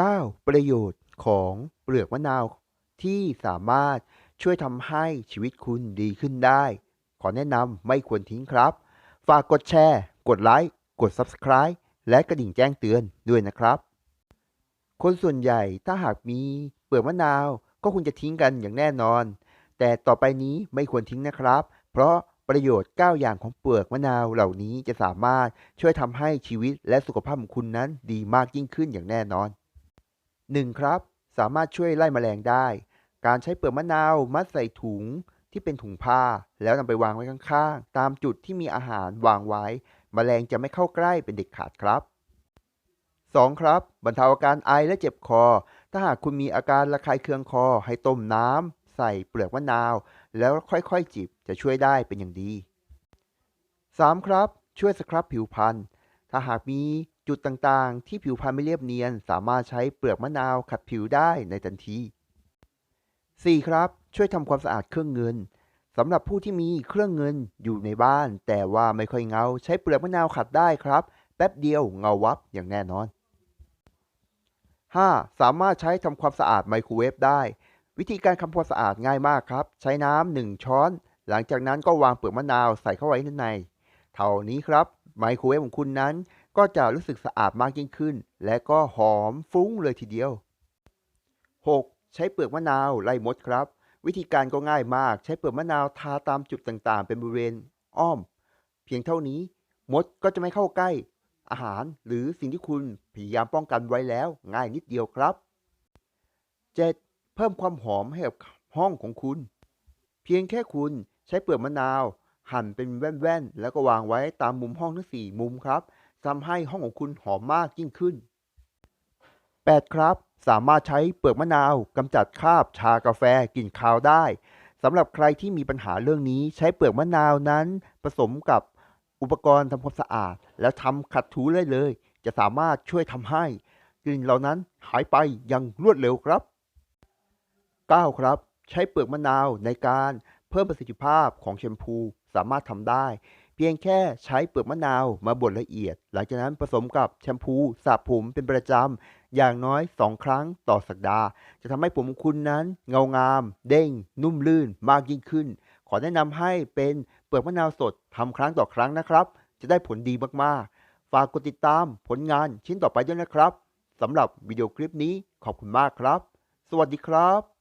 9 ประโยชน์ของเปลือกมะนาวที่สามารถช่วยทำให้ชีวิตคุณดีขึ้นได้ ขอแนะนำไม่ควรทิ้งครับ ฝากกดแชร์ กดไลค์ กด Subscribe และกระดิ่งแจ้งเตือนด้วยนะครับ คนส่วนใหญ่ถ้าหากมีเปลือกมะนาวก็คงจะทิ้งกันอย่างแน่นอน แต่ต่อไปนี้ไม่ควรทิ้งนะครับ เพราะประโยชน์ 9 อย่างของเปลือกมะนาวเหล่านี้จะสามารถช่วยทำให้ชีวิตและสุขภาพของคุณนั้นดีมากยิ่งขึ้นอย่างแน่นอน 1. ครับ สามารถช่วยไล่แมลงได้ การใช้เปลือกมะนาวมัดใส่ถุงที่เป็นถุงผ้า แล้วนำไปวางไว้ข้างๆ ตามจุดที่มีอาหารวางไว้แมลงจะไม่เข้าใกล้เป็นเด็ดขาดครับ 2. ครับ บรรเทาอาการไอและเจ็บคอ ถ้าหากคุณมีอาการระคายเคืองคอ ให้ต้มน้ำใส่เปลือกมะนาว แล้วค่อยๆจิบจะช่วยได้เป็นอย่างดี 3. ครับ ช่วยสครับผิวพรรณถ้าหากมี จุดต่างๆ ที่ผิวพรรณไม่เรียบเนียน สามารถใช้เปลือกมะนาวขัดผิวได้ในทันที 4. ครับ ช่วยทำความสะอาดเครื่องเงินสำหรับผู้ที่มีเครื่องเงินอยู่ในบ้าน แต่ว่าไม่ค่อยเงา ใช้เปลือกมะนาวขัดได้ครับ แป๊บเดียวเงาวับอย่างแน่นอน 5. สามารถใช้ทำความสะอาดไมโครเวฟได้ วิธีการทำความสะอาดง่ายมากครับ ใช้น้ำหนึ่งช้อน หลังจากนั้นก็วางเปลือกมะนาวใส่เข้าไว้ในเท่านี้ครับไมโครเวฟของคุณนั้น ก็จะรู้สึกสะอาดมากยิ่งขึ้น และก็หอมฟุ้งเลยทีเดียว 6. ใช้เปลือกมะนาวไล่มดครับ วิธีการก็ง่ายมาก ใช้เปลือกมะนาวทาตามจุดต่างๆ เป็นบริเวณ อ้อม เพียงเท่านี้ มดก็จะไม่เข้าใกล้ อาหารหรือสิ่งที่คุณพยายามป้องกันไว้แล้ว ง่ายนิดเดียวครับ 7. เพิ่มความหอมให้กับห้องของคุณ เพียงแค่คุณใช้เปลือกมะนาว หั่นเป็นแว่นๆแล้วก็วางไว้ตามมุมห้องทั้งสี่มุมครับ ทำให้ห้องของคุณหอมมากยิ่งขึ้น 8. ครับ สามารถใช้เปลือกมะนาวกำจัดคราบชากาแฟกลิ่นคาวได้สำหรับใครที่มีปัญหาเรื่องนี้ใช้เปลือกมะนาวนั้น ผสมกับอุปกรณ์ทำความสะอาด แล้วทำขัดถูได้เลย จะสามารถช่วยทำให้กลิ่นเหล่านั้นหายไปอย่างรวดเร็วครับ 9. ครับ ใช้เปลือกมะนาวในการเพิ่มประสิทธิภาพของแชมพูสามารถทำได้ เพียงแค่ใช้เปลือกมะนาวมาบดละเอียด หลังจากนั้นผสมกับแชมพูสระผมเป็นประจำ อย่างน้อย 2 ครั้งต่อสัปดาห์ จะทำให้ผมคุณนั้นเงางาม เด้ง นุ่มลื่นมากยิ่งขึ้น ขอแนะนำให้เป็นเปลือกมะนาวสดทำครั้งต่อครั้งนะครับ จะได้ผลดีมากๆ ฝากกดติดตามผลงานชิ้นต่อไปด้วยนะครับสำหรับวิดีโอคลิปนี้ขอบคุณมากครับ สวัสดีครับ